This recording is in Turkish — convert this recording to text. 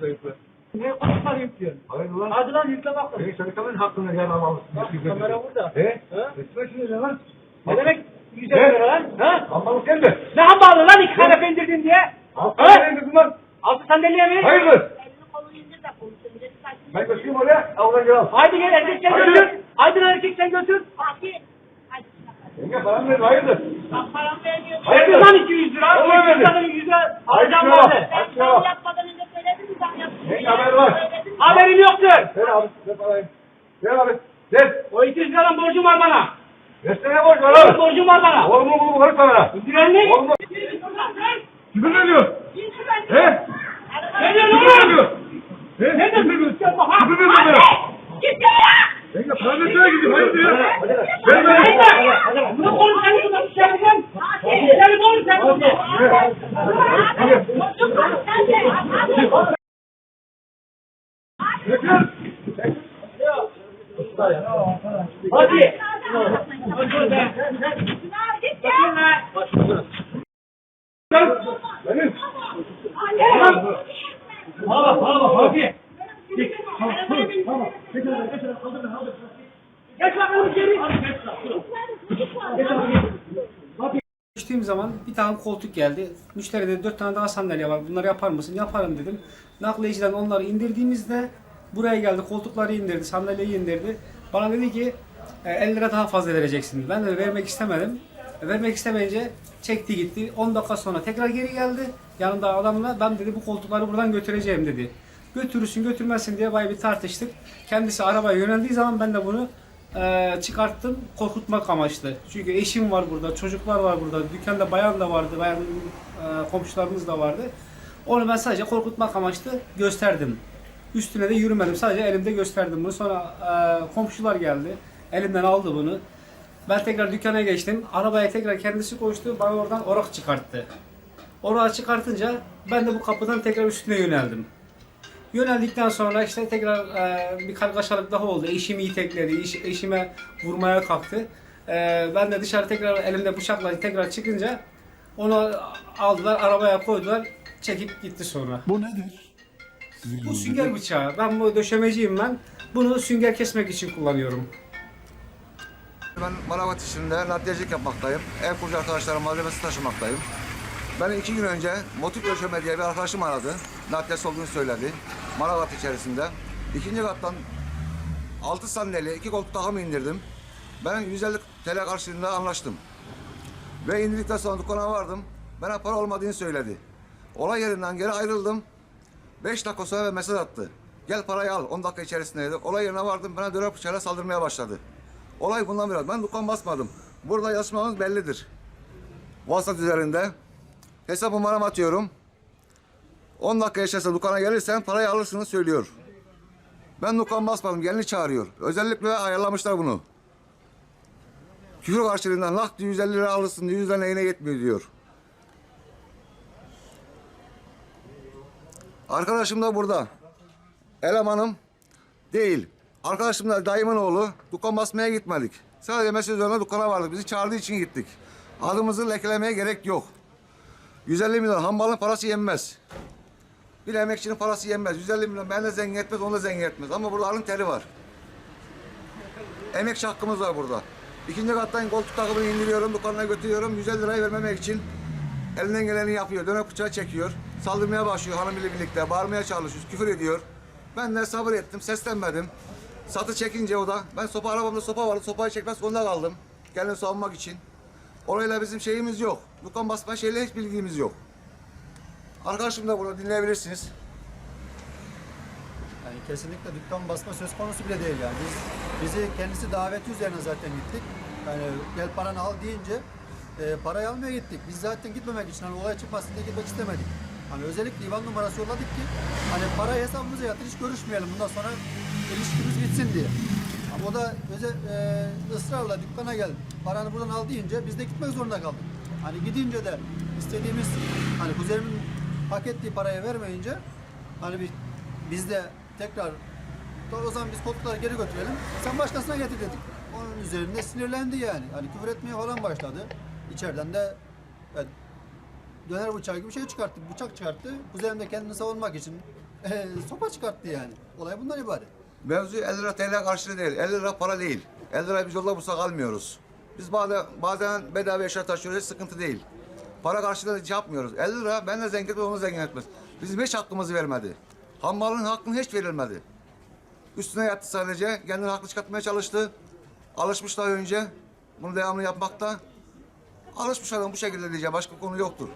Zayıfı. Ne konuşmalı yüklüyorsun? Hayır lan. Hadi lan yükle bakalım. Senin çalışanın hakkını yer almamışsın. Bak, kamera burada. He? Ha? Esme şunu ne lan? Ne demek yüze göre lan? Ha? Almalık geldi. Ne havalı lan iki tane pendirdin diye? Altı tane dedim lan. Altı sandalye mi? Hayırdır? De. Ben götüreyim oraya. Oradan gel al. Haydi gel erkek sen Haydi. götür. Haydi lan erkek sen götür. Fatih. Yenge param verin. Hayırdır? Bak param vermiyor. Hayırdır? Verdi lan 200 lira. Vallahi 200 verdi. liranın 100 lira bak. vardı. Hadi Ben şuna zam bak. yapmadan önce söyledim mi zam yaptım? Ne haber var? Haberim yoktur. Ver abi. Ver parayı. Ver abi. Ver. O 200 liradan borcum var bana. Versene borç var abi. borcum var bana. Oğlum oğlum oğlum karışma bana. Diren ne? Oğlum Kimin ne diyor? He? Ne diyorsun Kimin ne oğlum? diyor? He? Ne? Kimin ne diyor? Kimin ne diyor? Git ya! Yenge param versene gideyim. Hayırdır ya? Ver Hadi ver. lan. Bunu oğlum sen şuradan çıkaracaksın. Gidelim oğlum sen bunu. Çocuk var sende. Bekir. Hadi. Hadi be. Git Bakın ya! lan. Gel. Benim. Bana bak bana bak hadi. Geç içeri. Düştüğüm zaman bir tane koltuk geldi. Müşteri dedi dört tane daha sandalye var. Bunları yapar mısın? Yaparım dedim. Nakliyeciden onları indirdiğimizde buraya geldi. Koltukları indirdi. Sandalyeyi indirdi. Bana dedi ki e, 50 lira daha fazla vereceksin. Ben de vermek istemedim. E, Vermek istemeyince çekti gitti. 10 dakika sonra tekrar geri geldi. Yanında adamla ben dedi bu koltukları buradan götüreceğim dedi. Götürürsün götürmezsin diye bayağı bir tartıştık. Kendisi arabaya yöneldiği zaman ben de bunu e, çıkarttım korkutmak amaçlı. Çünkü eşim var burada, çocuklar var burada, dükkanda bayan da vardı, bayan e, komşularımız da vardı. Onu ben sadece korkutmak amaçlı gösterdim. Üstüne de yürümedim. Sadece elimde gösterdim bunu. Sonra e, komşular geldi. Elimden aldı bunu. Ben tekrar dükkana geçtim. Arabaya tekrar kendisi koştu. Bana oradan orak çıkarttı. Orağı çıkartınca ben de bu kapıdan tekrar üstüne yöneldim. Yöneldikten sonra işte tekrar e, bir kargaşalık daha oldu. Eşimi itekledi, eş- eşime vurmaya kalktı. E, ben de dışarı tekrar elimde bıçakla tekrar çıkınca onu aldılar, arabaya koydular, çekip gitti sonra. Bu nedir? Bu sünger bıçağı. Ben bu döşemeciyim ben. Bunu sünger kesmek için kullanıyorum. Ben Maravat işinde nakliyecilik yapmaktayım. Ev kurucu arkadaşlarım malzemesi taşımaktayım. Ben iki gün önce motif ölçeme diye bir arkadaşım aradı. Nakliyesi olduğunu söyledi. Maravat içerisinde. İkinci kattan 6 sandalye, iki koltuk daha mı indirdim. Ben 150 TL karşılığında anlaştım. Ve indirdikten sonra dükkana vardım. Bana para olmadığını söyledi. Olay yerinden geri ayrıldım. 5 dakika sonra mesaj attı. Gel parayı al. 10 dakika içerisinde. Olay yerine vardım. Bana döner bıçağıyla saldırmaya başladı. Olay bundan biraz. Ben dükkan basmadım. Burada yazmamız bellidir. WhatsApp üzerinde. Hesap numaramı atıyorum. 10 dakika yaşarsa dükkana gelirsen parayı alırsınız söylüyor. Ben dükkan basmadım. Gelini çağırıyor. Özellikle ayarlamışlar bunu. Küfür karşılığından nak 150 lira alırsın 100 lira neyine yetmiyor diyor. Arkadaşım da burada. Elemanım değil. Arkadaşım da dayımın oğlu. Dükkan basmaya gitmedik. Sadece mesaj üzerine dükkana vardık. Bizi çağırdığı için gittik. Adımızı lekelemeye gerek yok. 150 milyon hambalın parası yenmez. Bir emekçinin parası yenmez. 150 milyon ben de zengin etmez, onu da zengin etmez. Ama burada alın teri var. Emekçi hakkımız var burada. İkinci kattan koltuk takımını indiriyorum, dükkanına götürüyorum. 150 lirayı vermemek için elinden geleni yapıyor. Dönek bıçağı çekiyor. Saldırmaya başlıyor hanımıyla birlikte. Bağırmaya çalışıyor, küfür ediyor. Ben de sabır ettim, seslenmedim. Satı çekince o da, ben sopa arabamda sopa vardı, sopayı çekmez sonunda kaldım. Kendimi savunmak için. Orayla bizim şeyimiz yok. Dükkan basma şeyle hiç bilgimiz yok. Arkadaşım da bunu dinleyebilirsiniz. Yani kesinlikle dükkan basma söz konusu bile değil yani. Biz bizi kendisi daveti üzerine zaten gittik. Yani gel paranı al deyince e, parayı almaya gittik. Biz zaten gitmemek için hani olay çıkmasın diye gitmek istemedik. Hani özellikle IBAN numarası yolladık ki hani parayı hesabımıza yatır hiç görüşmeyelim bundan sonra ilişkimiz bitsin diye. Ama o da özel, e, ısrarla dükkana gel paranı buradan al deyince biz de gitmek zorunda kaldık. Hani gidince de istediğimiz hani kuzenimin hak ettiği parayı vermeyince hani bir, biz de tekrar o zaman biz koltukları geri götürelim. Sen başkasına getir dedik. Onun üzerinde sinirlendi yani. Hani küfür etmeye falan başladı. İçeriden de evet, döner bıçağı gibi şey çıkarttı. Bıçak çıkarttı. Kuzenim kendini savunmak için e, sopa çıkarttı yani. Olay bundan ibaret. Mevzu 50 lira TL karşılığı değil. 50 lira para değil. 50 lira biz yolda bulsak almıyoruz. Biz bazen, bazen bedava eşya taşıyoruz. Hiç sıkıntı değil. Para karşılığı hiç yapmıyoruz. 50 lira ben de zengin etmez, onu zengin etmez. Bizim hiç hakkımızı vermedi. Hammalın hakkını hiç verilmedi. Üstüne yattı sadece. Kendini haklı çıkartmaya çalıştı. Alışmış daha önce. Bunu devamlı yapmakta. Alışmış adam bu şekilde diyeceğim. Başka konu yoktur.